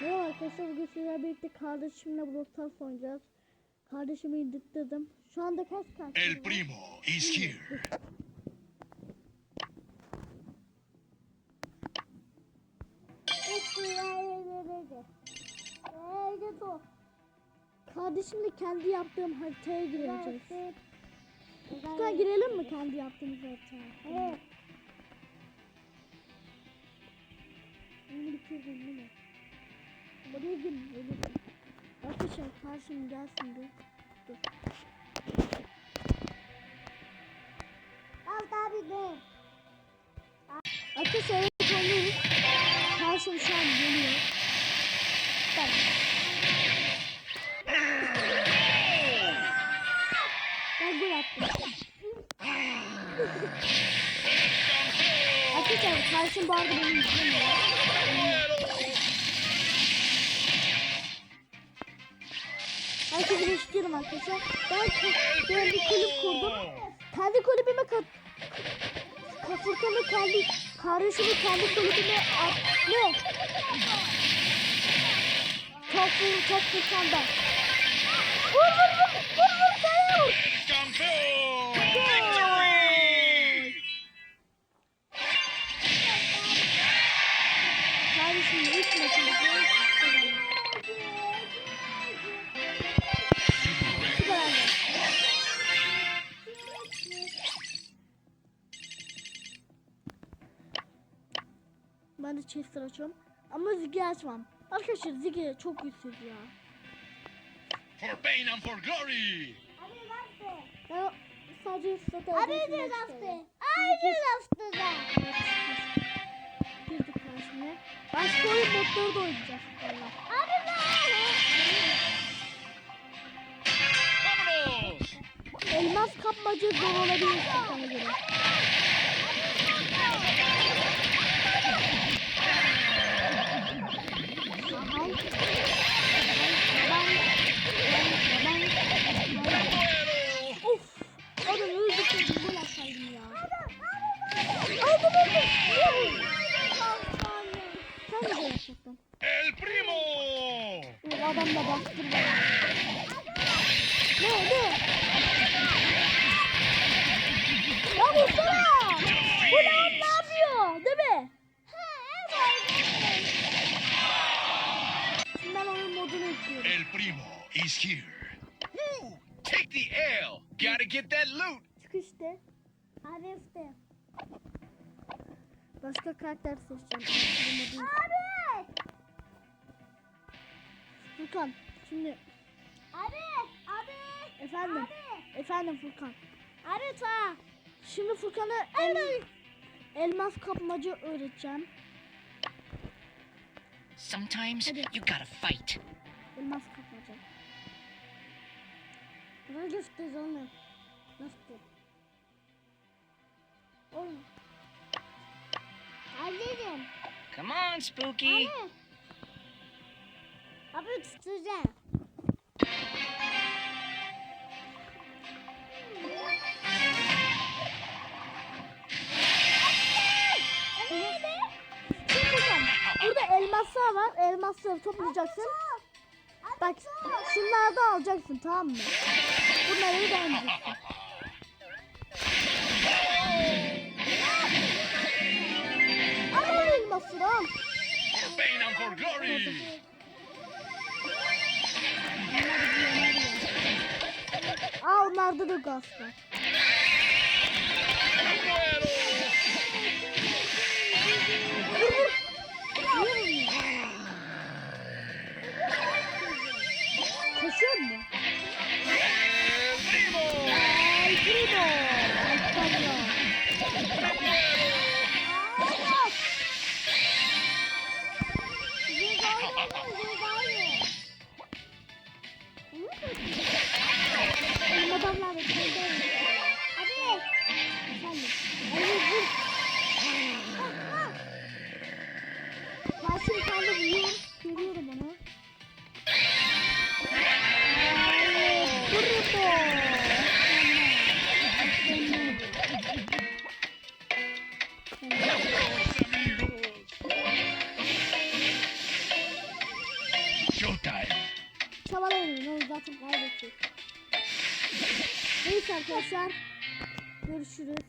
Merhaba arkadaşlar bugün sizlerle birlikte kardeşimle Stars oynayacağız. Kardeşimi indirttirdim. Şu anda kaç kaç? El primo is here. Kardeşimle kendi yaptığım haritaya gireceğiz. Lütfen girelim mi kendi yaptığımız haritaya? Evet. Bitirdim değil mi? Buraya gir. Buraya gir. Arkadaşlar karşım gelsin bir. Dur. Al tabi de. Arkadaşlar evet. Karşım şu an geliyor. Bak. Arkadaşlar karşım arada benim izlemiyor. Herkese geçiyorum arkadaşlar. Ben ke- ben bir kulüp kurdum. Kendi kulübüme kat Kafurkan'ı kendi kardeşimi kendi kulübüne at. Ne? Top vur, top Furkan'dan. Vur vur vur, vur vur Ben de Chester açıyorum. Ama Ziggy açmam. Arkadaşlar Ziggy çok güçsüz ya. For pain and for glory! Abi. Ben sadece stat Abi de bastı. Modları da oynayacağız. Abi. Vámonos! Elmas kapmaca zor olabilir sana göre. Ahay. Da bastırdı. Ne ne? Ya vursana! Bu lan ne yapıyor? Değil mi? Şimdi ben oyun modunu ekliyorum. El primo is here. Woo! Take the L! Gotta get that loot! Çık işte. Abi işte. Başka karakter seçeceğim. Abi. Furkan şimdi Abi. Abi. efendim. Abi. Efendim Furkan. Abi ta. Şimdi Furkan'a el, elmas kapmaca öğreteceğim. Sometimes Hadi. you gotta fight. Elmas kapmaca. Buna göster onu. Nasıl? Oğlum. Anneciğim. Come on, Spooky. Abi. Abi tutacağım. Burada elmaslar var. Elmasları toplayacaksın. Bak şunlardan alacaksın tamam mı? Bunları beğeneceksin. Onlarda da gaz var. Muero! Koşuyor mu? El primo! Ay primo. Ay pablo. Zaten kaybedecek. Neyse arkadaşlar. Görüşürüz.